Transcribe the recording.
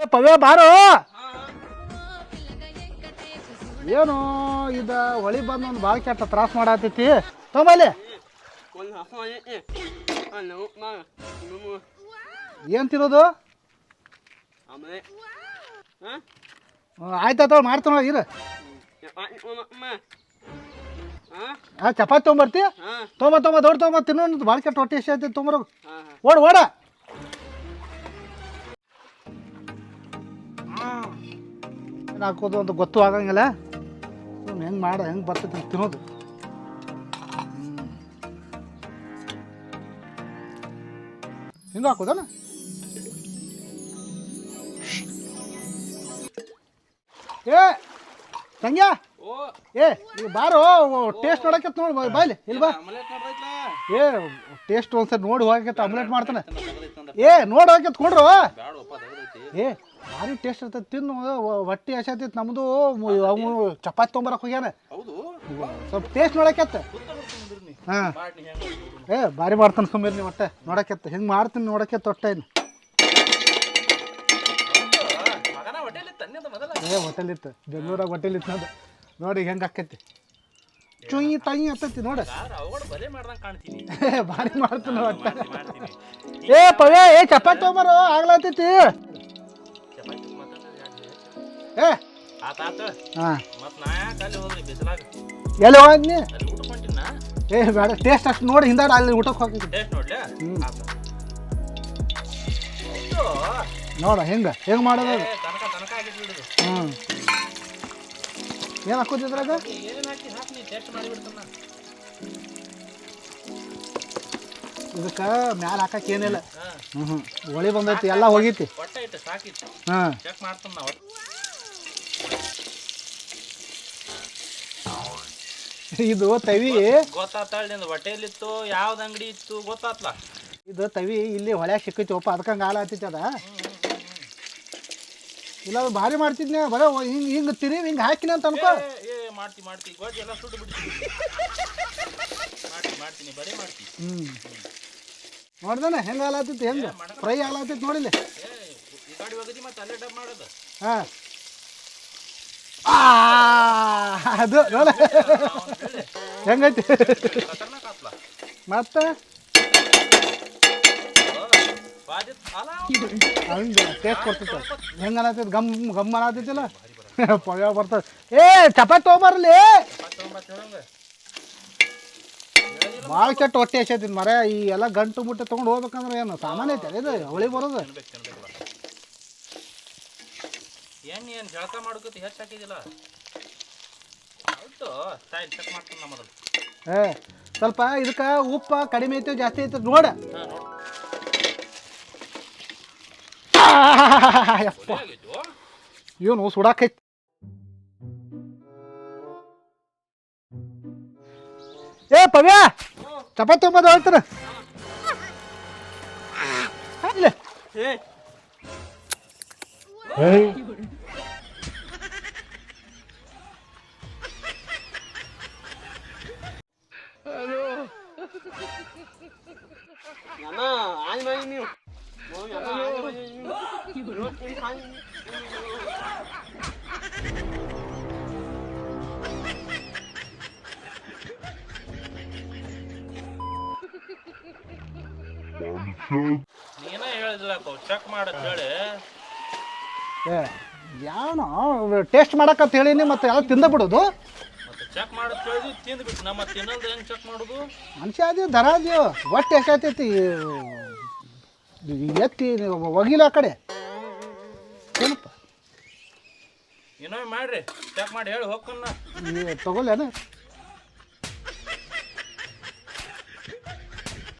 ಪವ್ಯ, ಬಾರೋ. ಏನು ಇದ ಹೊಳಿ ಬಂದು ಒಂದು ಭಾಳ ಕೆಟ್ಟ ತ್ರಾಸ ಮಾಡತ್ತೈತಿ ತೊಂಬಲ್ಲಿ ಏನ್ ತಿನ್ನೋದು? ಆಯ್ತಾಯ್ತು ಮಾಡ್ತಾನ ಇರ. ಹಾಂ ಚಪಾತಿ ತೊಗೊಂಬರ್ತಿ ಹಾಂ ತೊಂಬ ತೊಂಬ ದೊಡ್ಡ ತೊಂಬ ತಿನ್ನೋ ಭಾಳ ಕೆಟ್ಟ ಹೊಟ್ಟೆ ಎಷ್ಟು ಐತಿ ಹಾಂ ಓಡ್, ಓಡ. ಏನು ಹಾಕೋದು ಅಂತ ಗೊತ್ತು ಆಗಂಗಿಲ್ಲ. ಸುಮ್ಮನೆ ಹೆಂಗೆ ಮಾಡ ಹೆಂಗೆ ಬರ್ತೈತಿ ಅಂತ ತಿನ್ನೋದು. ಹಿಂಗೆ ಹಾಕೋದನ? ಏ ಸಂಗ್ಯಾ ಓ. ಏ ಈಗ ಬಾರೋ ಟೇಸ್ಟ್ ನೋಡಕ್ಕೆ ನೋಡಿ ಬಾಯ್ಲಿ ಇಲ್ಲಿ ಬಾ. ಏ ಟೇಸ್ಟ್ ಒಂದ್ಸರಿ ನೋಡಿ ಹೋಗಕ್ಕೆ ಆಮ್ಲೆಟ್ ಮಾಡ್ತಾನೆ. ಏ ನೋಡಿ ಹೋಗಕ್ಕೆ ಕೊಡ್ರು. ಏ ಭಾರಿ ಟೇಸ್ಟ್ ಇರ್ತೈತಿ ತಿನ್ನು ಹೊಟ್ಟೆ ಹೊಟ್ಟಿ ನಮ್ಮದು ನಮ್ದು. ಅವನು ಚಪಾತಿ ತೊಗೊಂಬರಕ್ಕೆ ಹೋಗ್ಯಾನ. ಹೌದು. ಸ್ವಲ್ಪ ಟೇಸ್ಟ್ ನೋಡಕ್ಕೆತ್ತ ಹಾಂ. ಏ ಭಾರಿ ಮಾಡ್ತಾನೆ ಸುಮ್ಮನೆ ನೀವು ಒಟ್ಟೆ ನೋಡಕ್ಕೆತ್ತ ಹಿಂಗೆ ಮಾಡ್ತೀನಿ ನೋಡಕ್ಕೆ ತೊಟ್ಟೆ ಏ ಹೋಟೆಲ್ ಇತ್ತು. ಬೆಂಗಳೂರಾಗ ಹೋಟೆಲ್ ಇತ್ತು ಅದು. ನೋಡಿ ಹೆಂಗೆ ಆಕೈತಿ. ಚುಯಿ ತಾಯಿ ಹತ್ತೈತಿ ನೋಡ. ಭಾರಿ ಮಾಡ್ತಾನೆ ಒಟ್ಟೆ ಏ ಪವ್ಯ ಏ ಚಪಾತಿ ತೊಗೊಂಬರೋ ಆಗ್ಲತ್ತೈತಿ. ಏ. ಹಾಂ. ಮತ್ತು ನಾ ಯಾಕೆ ಅಲ್ಲಿ ಹೋದ್ರಿ ಬಿಸಿಲಾಗ? ಎಲ್ಲಿ ಹೋದ್ನಿ? ಅಲ್ಲಿ ಊಟ ಹೊಂಟಿನ ಏ ಬೇಡ. ಟೇಸ್ಟ್ ಅಷ್ಟು ನೋಡಿ ಹಿಂದಾಡ ಅಲ್ಲಿ ಊಟಕ್ಕೆ ಹೋಗಿದ್ದೆ. ಟೇಸ್ಟ್ ನೋಡ್ಲಿ. ಆತ ನೋಡ ಹೆಂಗೆ? ಹೆಂಗೆ ಮಾಡೋದು ಏ, ತನಕ ತನಕ ಆಗಿದ್ದು ಬಿಡುದು ಹ್ಞೂ ಏನು ಹಾಕೋದಿದ್ರಾಗ ಏನೇನು ಹಾಕಿ ಹಾಕಿ ನೀ ಟೇಸ್ಟ್ ಮಾಡಿಬಿಡ್ತಾನ. ಇದಕ್ಕೆ ಮ್ಯಾಲ ಹಾಕಕ್ಕೆ ಏನಿಲ್ಲ. ಹ್ಞೂ ಹ್ಞೂ ಒಳಿ ಬಂದೈತಿ ಎಲ್ಲ ಹೋಗೈತಿ. ಹೊಟ್ಟೆ ಇಟ್ಟು ಸಾಕಿತ್ತು ಹಾಂ. ಚೆಕ್ ಮಾಡ್ತಾನ ನಾವು. ಇದು ತವಿ. ಗೊತ್ತಾತಳ್ ನಿಂದು. ಯಾವ್ದು ಅಂಗಡಿ ಇತ್ತು ಗೊತ್ತಾತ್ಲ? ಇದು ತವಿ ಇಲ್ಲಿ ಹೊಳ್ಯಾಗ ಸಿಕ್ಕೈತಿ ಒಪ್ಪ ಅದಕ್ಕಂಗೆ ಹಾಲು ಹತ್ತಿತ್ತು ಅದ. ಇಲ್ಲ ಅದು ಭಾರಿ ಮಾಡ್ತಿದ್ನ ಬರ ಹಿಂಗೆ ಹಿಂಗೆ ತಿರಿ ಹಿಂಗೆ ಹಾಕಿನ ಅಂತ ಅನ್ಕೋ. ಏ, ಮಾಡ್ತಿ ಮಾಡ್ತಿ. ಗೊಜ್ಜು ಎಲ್ಲ ಸುಟ್ಟು ಬಿಡ್ತೀನಿ ಮಾಡ್ತೀನಿ ಮಾಡ್ತೀನಿ ಬರೀ ಮಾಡ್ತಿ. ಹ್ಞೂ ನೋಡ್ದಾನೆ ಹೆಂಗೆ ಹಾಲು ಹೆಂಗೆ? ಫ್ರೈ ಹಾಲು ಆತೈತಿ ನೋಡಿಲ್ಲ. ಈ ಗಾಡಿ ಹೋಗದಿ ಮತ್ತೆ ಅಲ್ಲೇ ಡಬ್ ಮಾಡೋದು. ಹಾಂ. ಅದು, ನೋಡ. ಹೆಂಗೈತಿ? ಮತ್ತೆ? ಟೇಸ್ಟ್ ಕೊಡ್ತೈತೆ ಹೆಂಗೆ ಅನ್ನತೈತೆ ಗಮ್ ಗಮ್ ಅನ್ನತೈತಿಲ್ಲ ಪಯ ಬರ್ತದೆ. ಏ, ಚಪಾತಿ ತೊಗೊಂಬರ್ಲಿ. ಭಾಳ ಕೆಟ್ಟ ಹೊಟ್ಟೆ ಎಸೈತಿ ಮರ. ಈ ಎಲ್ಲ ಗಂಟು ಮುಟ್ಟೆ ತೊಗೊಂಡು ಹೋಗ್ಬೇಕಂದ್ರೆ ಏನು, ಸಾಮಾನ್ಯ ಐತೆ, ಇದು ಹೊಳಿ ಬರೋದು. ಎಣ್ಣೆ ಏನು ಜಳಕ ಮಾಡ್ಕೋತಿ ಹೆಚ್ಚು ಹಾಕಿದಿಲ್ಲ ಹೌದು ಸ್ಟೈಲ್ ಚೆಕ್ ಮಾಡ್ತೀನಿ ನಮ್ಮ ಮೊದಲು. ಏ ಸ್ವಲ್ಪ ಇದಕ್ಕೆ ಉಪ್ಪ ಕಡಿಮೆ ಐತೆ ಜಾಸ್ತಿ ಐತೆ ನೋಡ. ಹಾಂ ಯಪ್ಪ. ಆಗಿತ್ತು ಇವನು ಸುಡಾಕೈತಿ. ಏ ಪವ್ಯ ಚಪಾತಿ ತೊಗೊಂಬದು ಹೇಳ್ತಾರ? ಇಲ್ಲ ಏ ಯಾನ ಆಯ್ ಮೈ ನೀವು ನೀನ ಹೇಳಿದಿಲ್ಲ ಚೆಕ್ ಮಾಡತ್ ಹೇಳಿ. ಏ ಯಾವನೋ ಟೇಸ್ಟ್ ಮಾಡಕ್ಕಂತ ಹೇಳಿನಿ ಮತ್ತೆ ಎಲ್ಲ ತಿಂದ ಬಿಡೋದು ಚೆಕ್ ಮಾಡೋದು ಹೇಳಿದ್ವಿ ತಿಂದ್ಬಿಟ್ಟು ನಮ್ಮ ತಿನ್ನಲ್ದ ಹೆಂಗ್ ಚೆಕ್ ಮಾಡುದು? ಮನುಷ್ಯ ಅದೇ ದರ ಅದೀವ ಒಟ್ಟು ಎಷ್ಟಾಗ್ತೈತಿ ಎತ್ತಿ ಒಗಿಲ ಆ ಕಡೆ. ಏನಪ್ಪ? ಇನ್ನೊಮ್ಮೆ ಮಾಡ್ರಿ. ಚೆಕ್ ಮಾಡಿ ಹೇಳಿ ಹೋಗ್ಕನ್ನ ನೀವು ತಗೊಳ್ಳೇನ